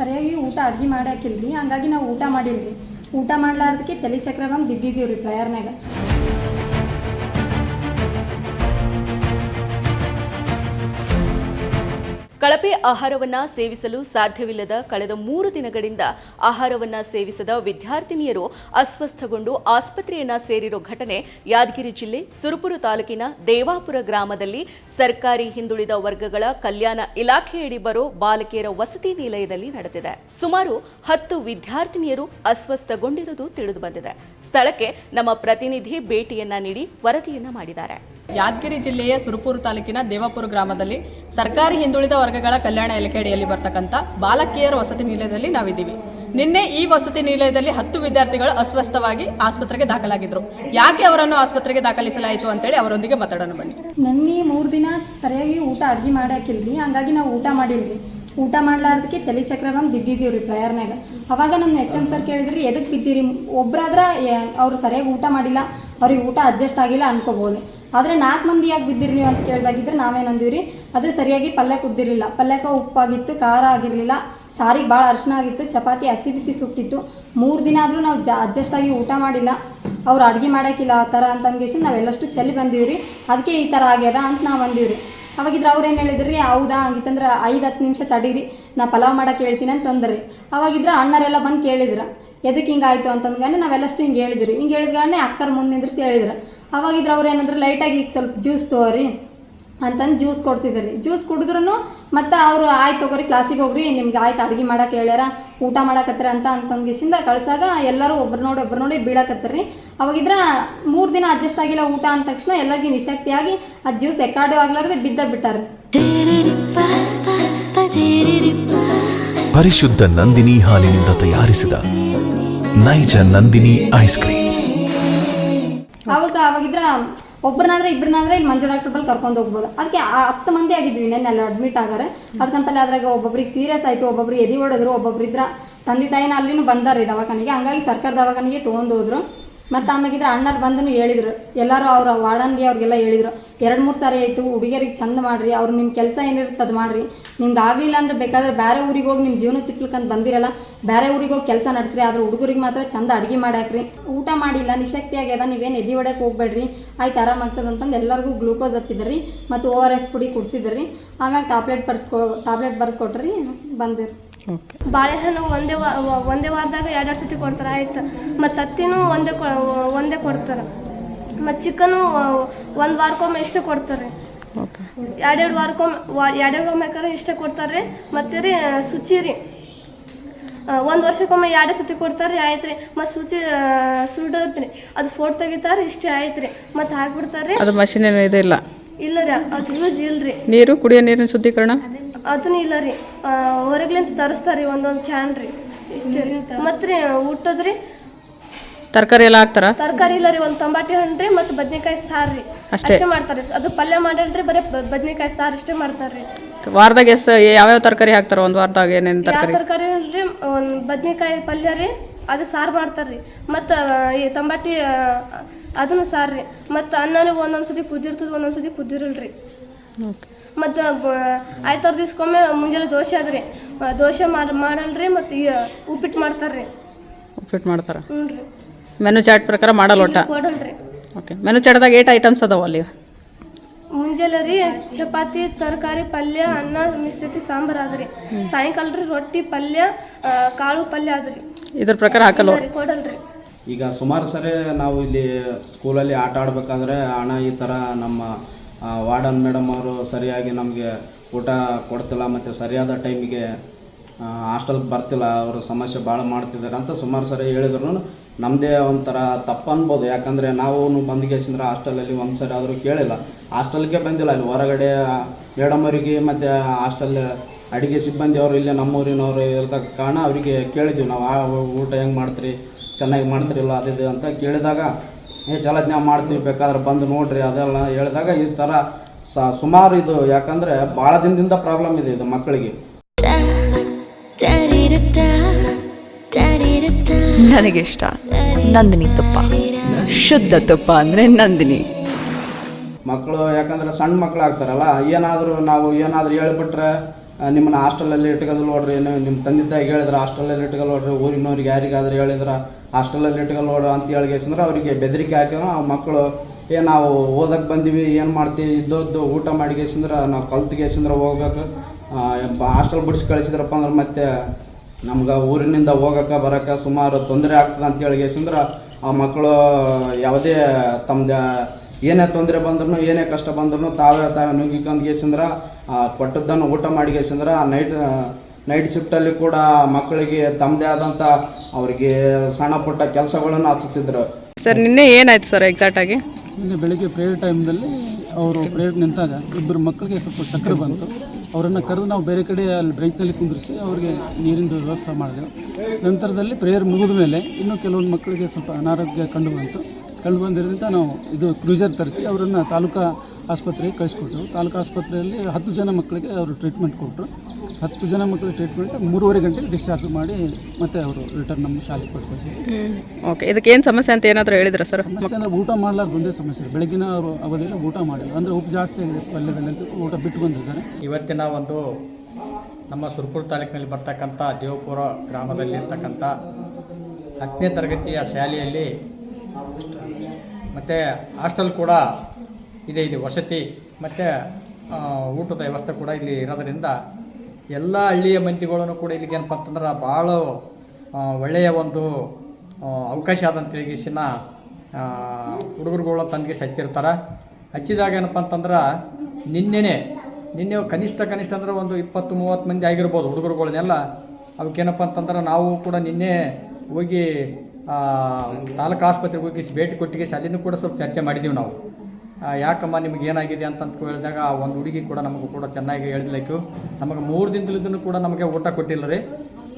ಸರಿಯಾಗಿ ಊಟ ಅಡ್ಗೆ ಮಾಡಾಕಿಲ್ರಿ, ಹಂಗಾಗಿ ನಾವು ಊಟ ಮಾಡಿಲ್ರಿ. ಊಟ ಮಾಡ್ಲಾರ್ದಕ್ಕೆ ತಲೆ ಚಕ್ರ ಬಂದು ಬಿದ್ದಿದ್ದೀವಿ ರೀ ಪ್ರಯರ್ನಾಗ ಕಳಪೆ ಆಹಾರವನ್ನ ಸೇವಿಸಲು ಸಾಧ್ಯವಿಲ್ಲದ ಕಳೆದ ಮೂರು ದಿನಗಳಿಂದ ಆಹಾರವನ್ನ ಸೇವಿಸದ ವಿದ್ಯಾರ್ಥಿನಿಯರು ಅಸ್ವಸ್ಥಗೊಂಡು ಆಸ್ಪತ್ರೆಯನ್ನ ಸೇರಿರೋ ಘಟನೆ ಯಾದಗಿರಿ ಜಿಲ್ಲೆ ಸುರಪುರ ತಾಲೂಕಿನ ದೇವಾಪುರ ಗ್ರಾಮದಲ್ಲಿ ಸರ್ಕಾರಿ ಹಿಂದುಳಿದ ವರ್ಗಗಳ ಕಲ್ಯಾಣ ಇಲಾಖೆಯಡಿ ಬರೋ ಬಾಲಕಿಯರ ವಸತಿ ನಿಲಯದಲ್ಲಿ ನಡೆದಿದೆ. ಸುಮಾರು ಹತ್ತು ವಿದ್ಯಾರ್ಥಿನಿಯರು ಅಸ್ವಸ್ಥಗೊಂಡಿರುವುದು ತಿಳಿದು ಬಂದಿದೆ. ಸ್ಥಳಕ್ಕೆ ನಮ್ಮ ಪ್ರತಿನಿಧಿ ಭೇಟಿಯನ್ನ ನೀಡಿ ವರದಿಯನ್ನ ಮಾಡಿದ್ದಾರೆ. ಯಾದಗಿರಿ ಜಿಲ್ಲೆಯ ಸುರಪುರ ತಾಲೂಕಿನ ದೇವಾಪುರ ಗ್ರಾಮದಲ್ಲಿ ಸರ್ಕಾರಿ ಹಿಂದುಳಿದ ವರ್ಗಗಳ ಕಲ್ಯಾಣ ಇಲಾಖೆ ಅಡಿಯಲ್ಲಿ ಬರ್ತಕ್ಕಂಥ ಬಾಲಕಿಯರ ವಸತಿ ನಿಲಯದಲ್ಲಿ ನಾವಿದ್ದೀವಿ. ನಿನ್ನೆ ಈ ವಸತಿ ನಿಲಯದಲ್ಲಿ ಹತ್ತು ವಿದ್ಯಾರ್ಥಿಗಳು ಅಸ್ವಸ್ಥವಾಗಿ ಆಸ್ಪತ್ರೆಗೆ ದಾಖಲಾಗಿದ್ರು. ಯಾಕೆ ಅವರನ್ನು ಆಸ್ಪತ್ರೆಗೆ ದಾಖಲಿಸಲಾಯಿತು ಅಂತೇಳಿ ಅವರೊಂದಿಗೆ ಮಾತಾಡೋಣ ಬನ್ನಿ. ನನಗೆ ಮೂರು ದಿನ ಸರಿಯಾಗಿ ಊಟ ಅಡುಗೆ ಮಾಡಾಕಿಲ್ರಿ, ಹಂಗಾಗಿ ನಾವು ಊಟ ಮಾಡಿಲ್ರಿ. ಊಟ ಮಾಡ್ಲಾರ್ದಕ್ಕೆ ತಲೆ ಚಕ್ರ ಬಂದು ರೀ ಪ್ರಯಾರ್ನಾಗ. ಅವಾಗ ನಮ್ಮ ಎಚ್ ಎಂ ಸರ್ ಕೇಳಿದ್ರಿ ಎದಕ್ಕೆ ಬಿದ್ದೀರಿ? ಒಬ್ಬರಾದ್ರೆ ಅವ್ರು ಸರಿಯಾಗಿ ಊಟ ಮಾಡಿಲ್ಲ, ಅವ್ರಿಗೆ ಊಟ ಅಡ್ಜಸ್ಟ್ ಆಗಿಲ್ಲ ಅನ್ಕೋಬೋದು ಆದರೆ ನಾಲ್ಕು ಮಂದಿ ಯಾಕೆ ಬಿದ್ದಿರಿ ನೀವು ಅಂತ ಕೇಳಿದಾಗಿದ್ರೆ ರೀ ಅದು ಸರಿಯಾಗಿ ಪಲ್ಯ ಕುದ್ದಿರಲಿಲ್ಲ. ಪಲ್ಯಕ್ಕೆ ಉಪ್ಪಾಗಿತ್ತು, ಖಾರ ಆಗಿರಲಿಲ್ಲ. ಸಾರಿಗೆ ಭಾಳ ಅರ್ಶನ ಆಗಿತ್ತು, ಚಪಾತಿ ಹಸಿ ಬಿಸಿ ಸುಟ್ಟಿತ್ತು. ಮೂರು ದಿನ ಆದರೂ ನಾವು ಜ ಅಡ್ಜಸ್ಟ್ ಆಗಿ ಊಟ ಮಾಡಿಲ್ಲ. ಅವ್ರು ಅಡುಗೆ ಮಾಡೋಕ್ಕಿಲ್ಲ ಆ ಥರ ಅಂತ ಅಂದ್ಕೇಸಿ ನಾವೆಲ್ಲಷ್ಟು ಚೆಲ್ಲಿ ಬಂದೀವಿ ರೀ ಅದಕ್ಕೆ ಈ ಥರ ಆಗ್ಯದ ಅಂತ ನಾವು ರೀ ಅವಾಗಿದ್ರೆ ಅವ್ರು ಏನು ಹೇಳಿದ್ರಿ? ಹೌದಾ, ಹಂಗಿತ್ತಂದ್ರೆ ಐದು ಹತ್ತು ನಿಮಿಷ ತಡೀರಿ. ನಾ ಪಲಾವ್ ಮಾಡೋಕ್ಕೆ ಹೇಳ್ತೀನಿ ಅಂತ ರೀ ಅವಾಗಿದ್ರೆ ಅಣ್ಣರೆಲ್ಲ ಬಂದು ಕೇಳಿದ್ರು. ಎದಕ್ಕೆ ಹಿಂಗಾಯ್ತು ಅಂತಂದ್ಗಾನೆ ನಾವೆಲ್ಲಷ್ಟು ಹಿಂಗೆ ಹೇಳಿದ್ರು ಹಿಂಗೆ ಹೇಳಿದ್ಗಾನೆ ಅಕ್ಕರ ಮುಂದೆ ನಿಂದ್ರಿಸಿ ಹೇಳಿದ್ರು. ಅವಾಗಿದ್ರೆ ಅವ್ರು ಏನಂದ್ರೆ ಲೈಟಾಗಿ ಈಗ ಸ್ವಲ್ಪ ಜ್ಯೂಸ್ ತಗೋರಿ ಅಂತಂದು ಜ್ಯೂಸ್ ಕೊಡ್ಸಿದ್ರಿ ಜ್ಯೂಸ್ ಕುಡಿದ್ರೂ ಮತ್ತು ಅವರು ಆಯ್ತು ತಗೋರಿ ಕ್ಲಾಸಿಗೆ ಹೋಗ್ರಿ ನಿಮ್ಗೆ ಆಯ್ತು ಅಡುಗೆ ಮಾಡಕ್ಕೆ ಹೇಳ್ಯಾರ ಊಟ ಮಾಡಕತ್ತರ ಅಂತ ಅಂತಂದ್ಗಿಸಿಂದ ಕಳ್ಸಾಗ ಎಲ್ಲರೂ ಒಬ್ರು ನೋಡಿ ಒಬ್ರು ನೋಡಿ ಬೀಳಕತ್ತರಿ ಅವಾಗಿದ್ರ ಮೂರು ದಿನ ಅಡ್ಜಸ್ಟ್ ಆಗಿಲ್ಲ ಊಟ ಅಂದ ತಕ್ಷಣ ಎಲ್ಲರಿಗೂ ನಿಶಕ್ತಿಯಾಗಿ ಆ ಜ್ಯೂಸ್ ಎಕ್ಕಾಡು ಆಗ್ಲಾರ್ದೆ ಬಿದ್ದ ಬಿಟ್ಟಾರೆ ಪರಿಶುದ್ಧ ನಂದಿನಿ ಹಾಲಿನಿಂದ ತಯಾರಿಸಿದ ನೈಜ ನಂದಿನಿ ಐಸ್ ಕ್ರೀಮ್ಸ್ ಅವಾಗ ಅವಾಗಿದ್ರ ಒಬ್ಬರನ್ನಾದ್ರೆ ಇಬ್ಬರನ್ನಾದ್ರೆ ಇಲ್ಲಿ ಮಂಜು ಡಾಕ್ಟರ್ ಬಳಿ ಕರ್ಕೊಂಡು ಹೋಗ್ಬೋದು. ಅದಕ್ಕೆ ಹತ್ತು ಮಂದಿ ಆಗಿದ್ವಿ ನೆನ್ನೆ ಅಲ್ಲಿ ಅಡ್ಮಿಟ್ ಆಗಾರೆ. ಅದಕ್ಕಂತಲೇ ಅದ್ರಾಗ ಒಬ್ಬೊಬ್ರಿಗೆ ಸೀರಿಯಸ್ ಆಯಿತು, ಒಬ್ಬೊಬ್ರು ಎದಿ ಹೊಡೆದ್ರು ಒಬ್ಬೊಬ್ರು ಇದ್ರ ತಂದೆ ತಾಯಿನ ಅಲ್ಲಿನೂ ಬಂದಾರ ದವಾಖಾನೆಗೆ. ಹಂಗಾಗಿ ಸರ್ಕಾರ ದವಾಖಾನೆಗೆ ತೊಗೊಂಡು ಹೋದ್ರು. ಮತ್ತು ಆಮ್ಯಾಗಿದ್ರೆ ಅಣ್ಣರು ಬಂದನು ಹೇಳಿದ್ರು. ಎಲ್ಲರೂ ಅವ್ರ ವಾರ್ಡನ್ಗೆ ಅವ್ರಿಗೆಲ್ಲ ಹೇಳಿದ್ರು. ಎರಡು ಮೂರು ಸಾರಿ ಆಯಿತು, ಹುಡುಗಿಯರಿಗೆ ಚಂದ ಮಾಡಿರಿ, ಅವ್ರು ನಿಮ್ಮ ಕೆಲಸ ಏನಿರುತ್ತೆ ಅದು ಮಾಡಿರಿ. ನಿಮ್ದು ಆಗಲಿಲ್ಲ ಅಂದ್ರೆ ಬೇಕಾದ್ರೆ ಬೇರೆ ಊರಿಗೆ ಹೋಗಿ ನಿಮ್ಮ ಜೀವನ ತಿಪ್ಲಿಕ್ಕಂತ ಬಂದಿರಲ್ಲ ಬೇರೆ ಊರಿಗೆ ಹೋಗಿ ಕೆಲಸ ನಡೆಸ್ರಿ, ಆದ್ರೆ ಹುಡುಗರಿಗೆ ಮಾತ್ರ ಚಂದ ಅಡುಗೆ ಮಾಡಾಕ್ರಿ. ಊಟ ಮಾಡಿಲ್ಲ ನಿಶಕ್ತಿ ಆಗ್ಯದ ನೀವೇನು ಎದಿ ಹೊಡ್ಯಕ್ಕೆ ಹೋಗ್ಬೇಡ್ರಿ. ಆಯ್ತು ಆರಾಮಾಗ್ತದೆ ಅಂತಂದು ಎಲ್ಲರಿಗೂ ಗ್ಲೂಕೋಸ್ ಹಚ್ಚಿದ್ರಿ, ಮತ್ತು ಓ ಆರ್ ಎಸ್ ಪುಡಿ ಕುಡಿಸಿದ್ರಿ. ಆಮ್ಯಾಗ ಟ್ಯಾಬ್ಲೆಟ್ ಬರ್ಸ್ಕೊ ಟ್ಯಾಬ್ಲೆಟ್ ಬರ್ಕೊಟ್ರಿ, ಬಂದಿರಿ. ಬಾಳೆಹಣ್ಣು ಒಂದೇ ಒಂದೇ ವಾರದಾಗ ಎರಡೆರಡು ಸತಿ ಕೊಡ್ತಾರೆ ಆಯ್ತು. ಮತ್ತು ಹತ್ತಿನೂ ಒಂದೇ ಕೊ ಒಂದೇ ಕೊಡ್ತಾರೆ. ಮತ್ತು ಚಿಕನು ಒಂದು ವಾರಕ್ಕೊಮ್ಮೆ ಇಷ್ಟೇ ಕೊಡ್ತಾರೆ. ಎರಡೆರಡು ವಾರಕ್ಕೊಮ್ಮೆ ವಾ ಎರಡೆರಡು ಕರೆ ಇಷ್ಟೇ ಕೊಡ್ತಾರೆ. ಮತ್ತು ರೀ ಶುಚಿ ರೀ. ಒಂದು ವರ್ಷಕ್ಕೊಮ್ಮೆ ಎರಡೇ ಸತಿ ಕೊಡ್ತಾರೆ ರೀ ಆಯ್ತು ರೀ. ಮತ್ತು ಶುಚಿ ಸುಡತ್ರಿ ಅದು ಫೋಟೋ ತೆಗಿತಾರೆ ಇಷ್ಟೇ ಆಯ್ತು ರೀ. ಮತ್ತು ಹಾಕ್ಬಿಡ್ತಾರೆ. ಅದು ಮಷಿನ್ ಏನೂ ಇದಿಲ್ಲ ಇಲ್ಲ. ರೀ ಅದು ಯೂಸ್ ಇಲ್ಲ ರೀ ನೀರು ಕುಡಿಯೋ ನೀರಿನ ಶುದ್ಧೀಕರಣ? ಅದನ್ನ ಇಲ್ಲ ರೀ. ಹೊರಗ್ಲಿಂತ ತರಿಸ್ತಾರ್ರಿ ಒಂದೊಂದು ಕ್ಯಾನ್ ರೀ. ಇಷ್ಟೇ ರೀ. ಮತ್ತು ರೀ ಊಟದ್ರಿ ತರಕಾರಿ ಎಲ್ಲ ಹಾಕ್ತಾರ? ತರಕಾರಿ ಇಲ್ಲ ರೀ ಒಂದು ತಂಬಾಟಿ ಹಣ್ಣು ರೀ ಮತ್ತು ಬದ್ನೆಕಾಯಿ ಸಾರು ರೀ. ಅಷ್ಟೇ. ಮಾಡ್ತಾರೆ ಅದು ಪಲ್ಯ ಮಾಡಿಲ್ರಿ ಬರೀ ಬದನೆಕಾಯಿ ಸಾರು ಇಷ್ಟೇ ಮಾಡ್ತಾರೆ ರೀ. ವಾರದಾಗ ಎಷ್ಟು ಯಾವ್ಯಾವ ತರಕಾರಿ ಹಾಕ್ತಾರ ಒಂದು ವಾರದಾಗ ಏನೇನು ಯಾವ ತರಕಾರಿ? ತರಕಾರಿ ರೀ ಒಂದು ಬದ್ನೆಕಾಯಿ ಪಲ್ಯ ರೀ ಅದು ಸಾರು ಮಾಡ್ತಾರೆ ರೀ. ಮತ್ತು ಈ ತಂಬಾಟಿ ಆ, ಅದನ್ನು ಸಾರು ರೀ. ಮತ್ತು ಅನ್ನನೂ ಒಂದೊಂದು ಸತಿ ಕುದಿರ್ತದೆ ಒಂದೊಂದು ಸತಿ ಕುದಿರಲ್ರಿ. ರೀ ಮತ್ತು ಆಯ್ತಾರು ದಿವ್ಸಕ್ಕೊಮ್ಮೆ ಮುಂಜಾನೆ ದೋಸೆ ಅದ್ರಿ ದೋಸೆ ಮಾಡಿ ಮಾಡಲ್ರಿ ಮತ್ತು ಈ ಉಪ್ಪಿಟ್ಟು ಮಾಡ್ತಾರೆ ರೀ ಉಪ್ಪಿಟ್ಟು ಮಾಡ್ತಾರೆ? ಹ್ಞೂ ರೀ. ಮೆನು ಚಾರ್ಟ್ ಪ್ರಕಾರ ಮಾಡಲ್ಲ ಒಟ್ಟ? ಕೊಡಲ್ರಿ. ಓಕೆ. ಮೆನು ಚಾಟ್ದಾಗ ಏಟ್ ಐಟಮ್ಸ್ ಅದಾವ ಅಲ್ಲಿ? ಮುಂಜಾನೆ ರೀ ಚಪಾತಿ ತರಕಾರಿ ಪಲ್ಯ ಅನ್ನ ಮಿಶ್ರಿತಿ ಸಾಂಬಾರು ಆದ್ರಿ. ಸಾಯಂಕಾಲ ರೀ ರೊಟ್ಟಿ ಪಲ್ಯ ಆ, ಕಾಳು ಪಲ್ಯ ಆದ್ರಿ. ಇದ್ರ ಪ್ರಕಾರ ಹಾಕಲ್ಲ ಅವ್ರು ರೀ ಕೊಡಲ್ರಿ. ಈಗ ಸುಮಾರು ಸರಿ ನಾವು ಇಲ್ಲಿ ಸ್ಕೂಲಲ್ಲಿ ಆಟ ಆಡಬೇಕಾದ್ರೆ ಹಣ ಈ ಥರ ನಮ್ಮ ವಾರ್ಡನ್ ಮೇಡಮ್ ಅವರು ಸರಿಯಾಗಿ ನಮಗೆ ಊಟ ಕೊಡ್ತಿಲ್ಲ ಮತ್ತು ಸರಿಯಾದ ಟೈಮಿಗೆ ಹಾಸ್ಟೆಲ್ಗೆ ಬರ್ತಿಲ್ಲ, ಅವರು ಸಮಸ್ಯೆ ಭಾಳ ಮಾಡ್ತಿದ್ದಾರೆ ಅಂತ ಸುಮಾರು ಸರಿ ಹೇಳಿದ್ರು. ನಮ್ಮದೇ ಒಂಥರ ತಪ್ಪು ಅನ್ಬೋದು ಯಾಕಂದರೆ ನಾವು ಬಂದ್ಗೇಸಿಂದ್ರೆ ಹಾಸ್ಟೆಲಲ್ಲಿ ಒಂದು ಸರಿ ಆದರೂ ಕೇಳಿಲ್ಲ. ಹಾಸ್ಟೆಲ್ಗೆ ಬಂದಿಲ್ಲ ಅಲ್ಲಿ ಹೊರಗಡೆ ಮೇಡಮ್ ಅವರಿಗೆ ಮತ್ತು ಹಾಸ್ಟೆಲ್ ಅಡುಗೆ ಸಿಬ್ಬಂದಿ ಅವರು ಇಲ್ಲೇ ನಮ್ಮೂರಿನವರು ಇರ್ತಕ್ಕ ಕಾರಣ ಅವರಿಗೆ ಕೇಳಿದ್ವಿ, ನಾವು ಊಟ ಹೆಂಗೆ ಮಾಡ್ತೀರಿ? ಚೆನ್ನಾಗಿ ಮಾಡ್ತಿರಿಲ್ಲ? ಅದಿದೆ ಅಂತ ಕೇಳಿದಾಗ ಏ ಜಲಜ್ಞ ಮಾಡ್ತೀವಿ ಬೇಕಾದ್ರೆ ಬಂದು ನೋಡ್ರಿ ಅದೆಲ್ಲ ಹೇಳಿದಾಗ ಈ ಥರ ಸುಮಾರು ಇದು ಯಾಕಂದರೆ ಭಾಳ ದಿನದಿಂದ ಪ್ರಾಬ್ಲಮ್ ಇದೆ ಇದು ಮಕ್ಕಳಿಗೆ. ನನಗೆ ಇಷ್ಟ ನಂದಿನಿ ತುಪ್ಪ. ಶುದ್ಧ ತುಪ್ಪ ಅಂದರೆ ನಂದಿನಿ. ಮಕ್ಕಳು ಯಾಕಂದ್ರೆ ಸಣ್ಣ ಮಕ್ಕಳು ಆಗ್ತಾರಲ್ಲ ಏನಾದರೂ ನಾವು ಏನಾದರೂ ಹೇಳ್ಬಿಟ್ರೆ ನಿಮ್ಮನ್ನ ಹಾಸ್ಟೆಲಲ್ಲಿ ಇಟ್ಕೋದು ನೋಡ್ರಿ ಏನು ನಿಮ್ಮ ತಂದೆ ತಾಯಿ ಹೇಳಿದ್ರೆ ಹಾಸ್ಟೆಲಲ್ಲಿ ನೋಡ್ರಿ ಊರಿನವ್ರಿಗೆ ಯಾರಿಗಾದ್ರೂ ಹೇಳಿದ್ರೆ ಹಾಸ್ಟೆಲಲ್ಲಿ ನೋಡು ಅಂತ ಹೇಳಿಗೆಸಂದ್ರೆ ಅವರಿಗೆ ಬೆದರಿಕೆ ಹಾಕಿದ್ರೆ. ಆ ಮಕ್ಕಳು, ಏ ನಾವು ಓದಕ್ಕೆ ಬಂದೀವಿ, ಏನು ಮಾಡ್ತೀವಿ ಇದ್ದದ್ದು ಊಟ ಮಾಡಿಗೆಸಂದ್ರೆ ನಾವು ಕಲ್ತ್ಗೆಸಂದ್ರೆ ಹೋಗ್ಬೇಕು. ಹಾಸ್ಟೆಲ್ ಬಿಡಿಸಿ ಕಳಿಸಿದ್ರಪ್ಪ ಅಂದ್ರೆ ಮತ್ತೆ ನಮ್ಗೆ ಊರಿನಿಂದ ಹೋಗಕ್ಕೆ ಬರೋಕ್ಕೆ ಸುಮಾರು ತೊಂದರೆ ಆಗ್ತದೆ ಅಂತ ಹೇಳಿಗೆಸಂದ್ರೆ ಆ ಮಕ್ಕಳು ಯಾವುದೇ ತಮ್ಮದ ಏನೇ ತೊಂದರೆ ಬಂದ್ರೂ ಏನೇ ಕಷ್ಟ ಬಂದ್ರೂ ತಾವೇ ತಾವೇ ನುಗ್ಗಿಕೊಂಡ್ಗೆಸಂದ್ರೆ ಕೊಟ್ಟದ್ದನ್ನು ಊಟ ಮಾಡಿಗೆಸಂದ್ರೆ ನೈಟ್ ನೈಟ್ ಶಿಫ್ಟಲ್ಲಿ ಕೂಡ ಮಕ್ಕಳಿಗೆ ತಮ್ಮದೇ ಆದಂಥ ಅವರಿಗೆ ಸಣ್ಣ ಪುಟ್ಟ ಕೆಲಸಗಳನ್ನು ಹಚ್ಚುತ್ತಿದ್ದರು ಸರ್ ನಿನ್ನೆ ಏನಾಯ್ತು ಸರ್ ಎಕ್ಸಾಕ್ಟ್ ಆಗಿ? ನಿನ್ನೆ ಬೆಳಿಗ್ಗೆ ಪ್ರೇಯರ್ ಟೈಮ್ದಲ್ಲಿ ಅವರು ಪ್ರೇಯರ್ ನಿಂತಾಗ ಇಬ್ಬರು ಮಕ್ಕಳಿಗೆ ಸ್ವಲ್ಪ ಚಕ್ರ ಬಂತು. ಅವರನ್ನು ಕರೆದು ನಾವು ಬೇರೆ ಕಡೆ ಅಲ್ಲಿ ಬ್ರೇಕ್ನಲ್ಲಿ ಕುಂದಿರಿಸಿ ಅವರಿಗೆ ನೀರಿನ ವ್ಯವಸ್ಥೆ ಮಾಡಿದೆವು ನಂತರದಲ್ಲಿ ಪ್ರೇಯರ್ ಮುಗಿದ ಮೇಲೆ ಇನ್ನೂ ಕೆಲವೊಂದು ಮಕ್ಕಳಿಗೆ ಸ್ವಲ್ಪ ಅನಾರೋಗ್ಯ ಕಂಡು ಬಂತು. ಕಂಡು ಬಂದಿರೋದ್ರಿಂದ ನಾವು ಇದು ಕ್ರೂಸರ್ ತರಿಸಿ ಅವರನ್ನು ತಾಲೂಕಾ ಆಸ್ಪತ್ರೆಗೆ ಕಳಿಸ್ಕೊಟ್ರು. ತಾಲೂಕು ಆಸ್ಪತ್ರೆಯಲ್ಲಿ ಹತ್ತು ಜನ ಮಕ್ಕಳಿಗೆ ಅವರು ಟ್ರೀಟ್ಮೆಂಟ್ ಕೊಟ್ಟರು ಹತ್ತು ಜನ ಮಕ್ಕಳಿಗೆ ಟ್ರೀಟ್ಮೆಂಟ್ ಮೂರುವರೆ ಗಂಟೆಗೆ ಡಿಸ್ಚಾರ್ಜ್ ಮಾಡಿ ಮತ್ತೆ ಅವರು ರಿಟರ್ನ್ ನಮ್ಮ ಶಾಲೆಗೆ ಕೊಟ್ಟು ಓಕೆ ಇದಕ್ಕೆ ಏನು ಸಮಸ್ಯೆ ಅಂತ ಏನಾದರೂ ಹೇಳಿದ್ರೆ ಸರ್ ಸಮಸ್ಯೆ ಅಂದರೆ ಊಟ ಮಾಡ್ಲಾರ್ದು ಒಂದೇ ಸಮಸ್ಯೆ. ಬೆಳಗ್ಗಿನ ಬೆಳಗಿನ ಅವರು ಅವಧಿಯಲ್ಲಿ ಊಟ ಮಾಡಿಲ್ಲ. ಅಂದರೆ ಉಪ್ಪು ಜಾಸ್ತಿ ಆಗಿದೆ ಪಲ್ಯದಲ್ಲಿ ಊಟ ಬಿಟ್ಟು ಬಂದಿದ್ದಾರೆ. ಇವತ್ತಿನ ಒಂದು ನಮ್ಮ ಸುರ್ಪುರ ತಾಲೂಕಿನಲ್ಲಿ ಬರ್ತಕ್ಕಂಥ ದೇವಪುರ ಗ್ರಾಮದಲ್ಲಿ ಇರ್ತಕ್ಕಂಥ ಹತ್ತನೇ ತರಗತಿಯ ಶಾಲೆಯಲ್ಲಿ ಮತ್ತು ಹಾಸ್ಟೆಲ್ ಕೂಡ ಇದೆ ಇಲ್ಲಿ ವಸತಿ ಮತ್ತು ಊಟದ ವ್ಯವಸ್ಥೆ ಕೂಡ ಇಲ್ಲಿ ಇರೋದರಿಂದ ಎಲ್ಲ ಹಳ್ಳಿಯ ಮಂದಿಗಳನ್ನು ಕೂಡ ಇಲ್ಲಿಗೆ ಏನಪ್ಪ ಅಂತಂದ್ರೆ ಭಾಳ ಒಳ್ಳೆಯ ಒಂದು ಅವಕಾಶ ಆದಂತೇಳಿ ಗಿಸಿನ ಹುಡುಗರುಗಳ ತಂದಿಗೆ ಹಚ್ಚಿರ್ತಾರೆ. ಹಚ್ಚಿದಾಗ ಏನಪ್ಪ ಅಂತಂದ್ರೆ ನಿನ್ನೆನೆ, ನಿನ್ನೆ ಕನಿಷ್ಠ ಕನಿಷ್ಠ ಅಂದ್ರೆ ಒಂದು ಇಪ್ಪತ್ತು, ಮೂವತ್ತು ಮಂದಿ ಆಗಿರ್ಬೋದು ಹುಡುಗರುಗಳನ್ನೆಲ್ಲ. ಅವಕ್ಕೇನಪ್ಪ ಅಂತಂದ್ರೆ ನಾವು ಕೂಡ ನಿನ್ನೆ ಹೋಗಿ ತಾಲೂಕು ಆಸ್ಪತ್ರೆಗೆ ಹೋಗಿ ಭೇಟಿ ಕೊಟ್ಟಿಗೆ ಅಲ್ಲಿನೂ ಕೂಡ ಸ್ವಲ್ಪ ಚರ್ಚೆ ಮಾಡಿದ್ದೀವಿ ನಾವು. ಯಾಕಮ್ಮ, ನಿಮ್ಗೆ ಏನಾಗಿದೆ ಅಂತಂತ ಕೇಳಿದಾಗ ಹೇಳಿದಾಗ ಆ ಒಂದು ಹುಡುಗಿ ಕೂಡ ನಮಗೂ ಕೂಡ ಚೆನ್ನಾಗಿ ಹೇಳಿದ್ಲೈಕು. ನಮಗೆ ಮೂರು ದಿನದಲ್ಲಿದ್ದೂ ಕೂಡ ನಮಗೆ ಊಟ ಕೊಟ್ಟಿಲ್ಲ ರೀ.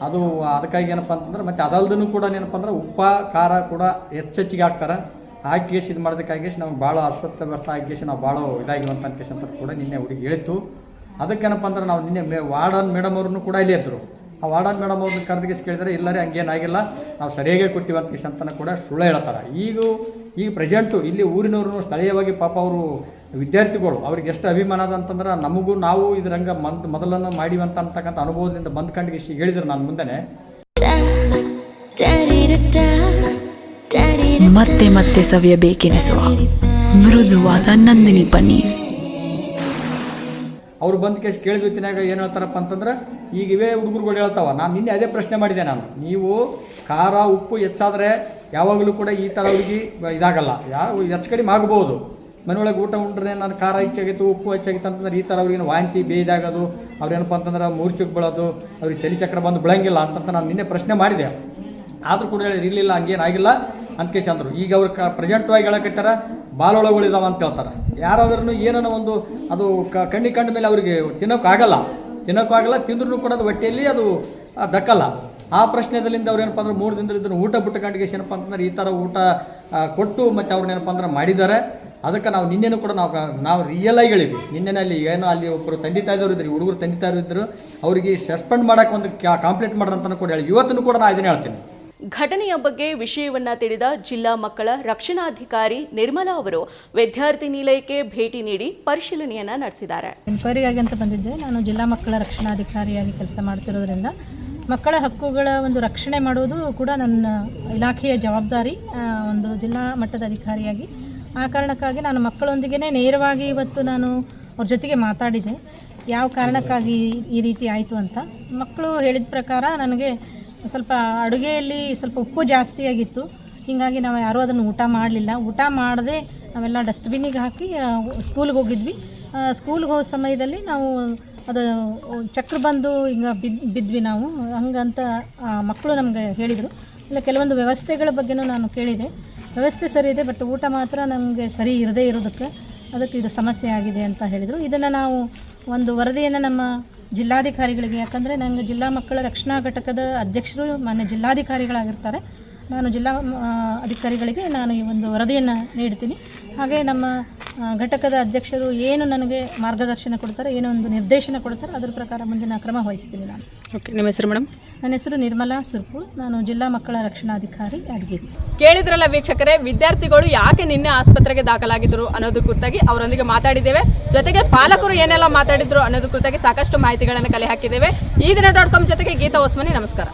ಅದು ಅದಕ್ಕಾಗಿ ಏನಪ್ಪ ಅಂತಂದ್ರೆ, ಮತ್ತು ಅದಲ್ದೂ ಕೂಡ ಏನಪ್ಪ ಅಂದ್ರೆ, ಉಪ್ಪ, ಖಾರ ಕೂಡ ಹೆಚ್ಚೆಚ್ಚಿಗೆ ಹಾಕ್ತಾರೆ. ಆ ಕೇಸ್ ಇದು ಮಾಡೋದಕ್ಕಾಗಿ ನಮ್ಗೆ ಭಾಳ ಅಸ್ವಸ್ಥ ಆಗಿ ಆಗೇಸಿ ನಾವು ಭಾಳ ಇದಾಗಿರುವಂಥ ಕೇಸ್ ಅಂತ ಕೂಡ ನಿನ್ನೆ ಹುಡುಗಿ ಹೇಳಿತ್ತು. ಅದಕ್ಕೇನಪ್ಪ ಅಂದ್ರೆ, ನಾವು ನಿನ್ನೆ ಮೇ, ವಾರ್ಡನ್ ಮೇಡಮ್ ಅವ್ರನ್ನು ಕೂಡ ಇಲ್ಲೇ ಇದ್ದರು ಆ ವಾರ್ಡನ್ ಮೇಡಮ್ ಅವ್ರನ್ನ ಕರೆದಿಗೆ ಕೇಳಿದರೆ, ಇಲ್ಲರೇ ಹಂಗೇನಾಗಿಲ್ಲ ನಾವು ಸರಿಯಾಗೇ ಕೊಟ್ಟಿವಂತ ಕೇಸ್ ಅಂತನ ಕೂಡ ಸುಳ್ಳು ಹೇಳ್ತಾರೆ. ಈಗ ಈಗ ಪ್ರೆಸೆಂಟು ಇಲ್ಲಿ ಊರಿನವ್ರು ಸ್ಥಳೀಯವಾಗಿ ಪಾಪ ಅವರು ವಿದ್ಯಾರ್ಥಿಗಳು, ಅವ್ರಿಗೆ ಎಷ್ಟು ಅಭಿಮಾನ ಅದ ಅಂತಂದ್ರೆ ನಮಗೂ ನಾವು ಇದ್ರಂಗ ಮಂತ್ ಮೊದಲನ್ನು ಮಾಡಿವಂತ ಅಂತಕ್ಕಂಥ ಅನುಭವದಿಂದ ಬಂದ್ಕೊಂಡು ಇಷ್ಟು ಹೇಳಿದ್ರು ನಾನು ಮುಂದೆನೆ. ಮತ್ತೆ ಮತ್ತೆ ಸವಿಯಬೇಕೆನಿಸುವ ಮೃದುವಾದ ನಂದಿನಿ ಪನ್ನೀರ್. ಅವ್ರು ಬಂದು ಕೇಸ್ ಕೇಳಿದ ಹೊತ್ತಿನಾಗ ಏನು ಹೇಳ್ತಾರಪ್ಪ ಅಂತಂದ್ರೆ, ಈಗ ಇವೇ ಹುಡುಗರುಗಳು ಹೇಳ್ತಾವ, ನಾನು ನಿನ್ನೆ ಅದೇ ಪ್ರಶ್ನೆ ಮಾಡಿದೆ ನಾನು, ನೀವು ಖಾರ, ಉಪ್ಪು ಹೆಚ್ಚಾದರೆ ಯಾವಾಗಲೂ ಕೂಡ ಈ ಥರ ಹುಡುಗಿ ಇದಾಗಲ್ಲ ಯಾರು ಹೆಚ್ಚು ಕಡಿಮೆ ಆಗ್ಬೋದು. ಮನೆಯೊಳಗೆ ಊಟ ಉಂಡ್ರೆ ನಾನು ಖಾರ ಹೆಚ್ಚಾಗಿತ್ತು, ಉಪ್ಪು ಹೆಚ್ಚಾಗಿತ್ತು ಅಂತಂದ್ರೆ ಈ ಥರ ಅವ್ರಿಗೇನು ವಾಂತಿ ಬೇಯ್ದಾಗೋದು ಅವ್ರೇನಪ್ಪ ಅಂತಂದ್ರೆ ಮೂರ್ಛೆಗೆ ಬೀಳೋದು, ಅವ್ರಿಗೆ ತಲೆ ಚಕ್ರ ಬಂದು ಬಿಳಂಗಿಲ್ಲ ಅಂತಂತ ನಾನು ನಿನ್ನೆ ಪ್ರಶ್ನೆ ಮಾಡಿದೆ. ಆದರೂ ಕೂಡ ಇರಲಿಲ್ಲ ಹಂಗೇನಾಗಿಲ್ಲ ಅಂತ ಕೇಸಿ ಅಂದರು. ಈಗ ಅವ್ರು ಕ ಪ್ರೆಸೆಂಟ್ವಾಗಿ ಹೇಳಕತ್ತಾರ ಬಾಲೊಳಗಳು ಇದಾವ ಅಂತ ಹೇಳ್ತಾರೆ ಯಾರಾದ್ರೂ ಏನೋ ಒಂದು ಅದು ಕಣ್ಣಿ ಕಂಡ ಮೇಲೆ ಅವರಿಗೆ ತಿನ್ನೋಕ್ಕಾಗಲ್ಲ ತಿನ್ನೋಕ್ಕಾಗಲ್ಲ ತಿಂದ್ರೂ ಕೂಡ ಅದು ಹೊಟ್ಟೆಯಲ್ಲಿ ಅದು ದಕ್ಕಲ್ಲ. ಆ ಪ್ರಶ್ನೆದಲ್ಲಿಂದ ಅವ್ರು ಏನಪ್ಪ ಅಂದ್ರೆ ಮೂರು ದಿನದಲ್ಲಿ ಇದನ್ನು ಊಟ ಬಿಟ್ಟು ಕಂಡಿಗೆ ಏನಪ್ಪ ಅಂತಂದ್ರೆ ಈ ಥರ ಊಟ ಕೊಟ್ಟು ಮತ್ತು ಅವ್ರನ್ನ ಏನಪ್ಪ ಅಂದ್ರೆ ಮಾಡಿದ್ದಾರೆ. ಅದಕ್ಕೆ ನಾವು ನಿನ್ನೆನೂ ಕೂಡ ನಾವು ನಾವು ರಿಯಲ್ ಆಗಿ ಹೇಳಿದ್ವಿ. ನಿನ್ನೆನೇ ಅಲ್ಲಿ ಏನೋ ಅಲ್ಲಿ ಒಬ್ಬರು ತಂದೆ ತಾಯಿದವರು ಇದ್ರು ಹುಡುಗರು ತಂದೆ ತಾಯಿದ್ರು ಅವರಿಗೆ ಸಸ್ಪೆಂಡ್ ಮಾಡೋಕೆ ಒಂದು ಕಂಪ್ಲೇಂಟ್ ಮಾಡ್ರಂತನೂ ಕೂಡ ಹೇಳಿ ಇವತ್ತೂ ಕೂಡ ನಾನು ಇದನ್ನು ಹೇಳ್ತೀನಿ. ಘಟನೆಯ ಬಗ್ಗೆ ವಿಷಯವನ್ನ ತಿಳಿದ ಜಿಲ್ಲಾ ಮಕ್ಕಳ ರಕ್ಷಣಾಧಿಕಾರಿ ನಿರ್ಮಲಾ ಅವರು ವಿದ್ಯಾರ್ಥಿ ನಿಲಯಕ್ಕೆ ಭೇಟಿ ನೀಡಿ ಪರಿಶೀಲನೆಯನ್ನ ನಡೆಸಿದ್ದಾರೆ. ಎನ್ಕ್ವೈರಿಗಾಗಿ ಅಂತ ಬಂದಿದ್ದೆ. ನಾನು ಜಿಲ್ಲಾ ಮಕ್ಕಳ ರಕ್ಷಣಾಧಿಕಾರಿಯಾಗಿ ಕೆಲಸ ಮಾಡ್ತಿರೋದ್ರಿಂದ ಮಕ್ಕಳ ಹಕ್ಕುಗಳ ಒಂದು ರಕ್ಷಣೆ ಮಾಡುವುದು ಕೂಡ ನನ್ನ ಇಲಾಖೆಯ ಜವಾಬ್ದಾರಿ ಒಂದು ಜಿಲ್ಲಾ ಮಟ್ಟದ ಅಧಿಕಾರಿಯಾಗಿ. ಆ ಕಾರಣಕ್ಕಾಗಿ ನಾನು ಮಕ್ಕಳೊಂದಿಗೆ ನೇರವಾಗಿ ಇವತ್ತು ನಾನು ಅವ್ರ ಜೊತೆಗೆ ಮಾತಾಡಿದೆ. ಯಾವ ಕಾರಣಕ್ಕಾಗಿ ಈ ರೀತಿ ಆಯಿತು ಅಂತ. ಮಕ್ಕಳು ಹೇಳಿದ ಪ್ರಕಾರ ನನಗೆ ಸ್ವಲ್ಪ ಅಡುಗೆಯಲ್ಲಿ ಸ್ವಲ್ಪ ಉಪ್ಪು ಜಾಸ್ತಿಯಾಗಿತ್ತು ಹೀಗಾಗಿ ನಾವು ಯಾರೂ ಅದನ್ನು ಊಟ ಮಾಡಲಿಲ್ಲ. ಊಟ ಮಾಡದೆ ನಾವೆಲ್ಲ ಡಸ್ಟ್ಬಿನ್ನಿಗೆ ಹಾಕಿ ಸ್ಕೂಲ್ಗೆ ಹೋಗಿದ್ವಿ. ಸ್ಕೂಲ್ಗೆ ಹೋದ ಸಮಯದಲ್ಲಿ ನಾವು ಅದು ಚಕ್ರ ಬಂದು ಹಿಂಗೆ ಬಿದ್ದು ಬಿದ್ವಿ ನಾವು. ಹಂಗಂತ ಮಕ್ಕಳು ನಮಗೆ ಹೇಳಿದರು. ಇಲ್ಲ, ಕೆಲವೊಂದು ವ್ಯವಸ್ಥೆಗಳ ಬಗ್ಗೆನೂ ನಾನು ಕೇಳಿದೆ. ವ್ಯವಸ್ಥೆ ಸರಿ ಇದೆ, ಬಟ್ ಊಟ ಮಾತ್ರ ನಮಗೆ ಸರಿ ಇರದೇ ಇರೋದಕ್ಕೆ ಅದಕ್ಕೆ ಇದು ಸಮಸ್ಯೆ ಆಗಿದೆ ಅಂತ ಹೇಳಿದರು. ಇದನ್ನು ನಾವು ಒಂದು ವರದಿಯನ್ನು ನಮ್ಮ ಜಿಲ್ಲಾಧಿಕಾರಿಗಳಿಗೆ, ಯಾಕಂದರೆ ನನಗೆ ಜಿಲ್ಲಾ ಮಕ್ಕಳ ರಕ್ಷಣಾ ಘಟಕದ ಅಧ್ಯಕ್ಷರು ಮಾನ್ಯ ಜಿಲ್ಲಾಧಿಕಾರಿಗಳಾಗಿರ್ತಾರೆ. ನಾನು ಜಿಲ್ಲಾ ಅಧಿಕಾರಿಗಳಿಗೆ ನಾನು ಈ ಒಂದು ವರದಿಯನ್ನು ನೀಡ್ತೀನಿ. ಹಾಗೆ ನಮ್ಮ ಘಟಕದ ಅಧ್ಯಕ್ಷರು ಏನು ನನಗೆ ಮಾರ್ಗದರ್ಶನ ಕೊಡ್ತಾರೆ, ಏನೋ ಒಂದು ನಿರ್ದೇಶನ ಕೊಡ್ತಾರೆ, ಅದರ ಪ್ರಕಾರ ಮುಂದಿನ ಕ್ರಮ ವಹಿಸ್ತೀನಿ ನಾನು. ಓಕೆ ನಿಮ್ಮ ಹೆಸರು ಮೇಡಮ್? ನನ್ನ ಹೆಸರು ನಿರ್ಮಲಾ ಸುರ್ಪು. ನಾನು ಜಿಲ್ಲಾ ಮಕ್ಕಳ ರಕ್ಷಣಾಧಿಕಾರಿ ಅಡಗಿರಿ ಕೇಳಿದ್ರಲ್ಲ ವೀಕ್ಷಕರೇ, ವಿದ್ಯಾರ್ಥಿಗಳು ಯಾಕೆ ನಿನ್ನೆ ಆಸ್ಪತ್ರೆಗೆ ದಾಖಲಾಗಿದ್ರು ಅನ್ನೋದು ಕುರಿತಾಗಿ ಅವರೊಂದಿಗೆ ಮಾತಾಡಿದ್ದೇವೆ. ಜೊತೆಗೆ ಪಾಲಕರು ಏನೆಲ್ಲ ಮಾತಾಡಿದ್ರು ಅನ್ನೋದು ಕುರಿತಾಗಿ ಸಾಕಷ್ಟು ಮಾಹಿತಿಗಳನ್ನು ಕಲೆ ಹಾಕಿದ್ದೇವೆ. ಈ ದಿನ ಡಾಟ್ ಕಾಮ್ ಜೊತೆಗೆ ಗೀತಾ ಓಸ್ಮನಿ ನಮಸ್ಕಾರ.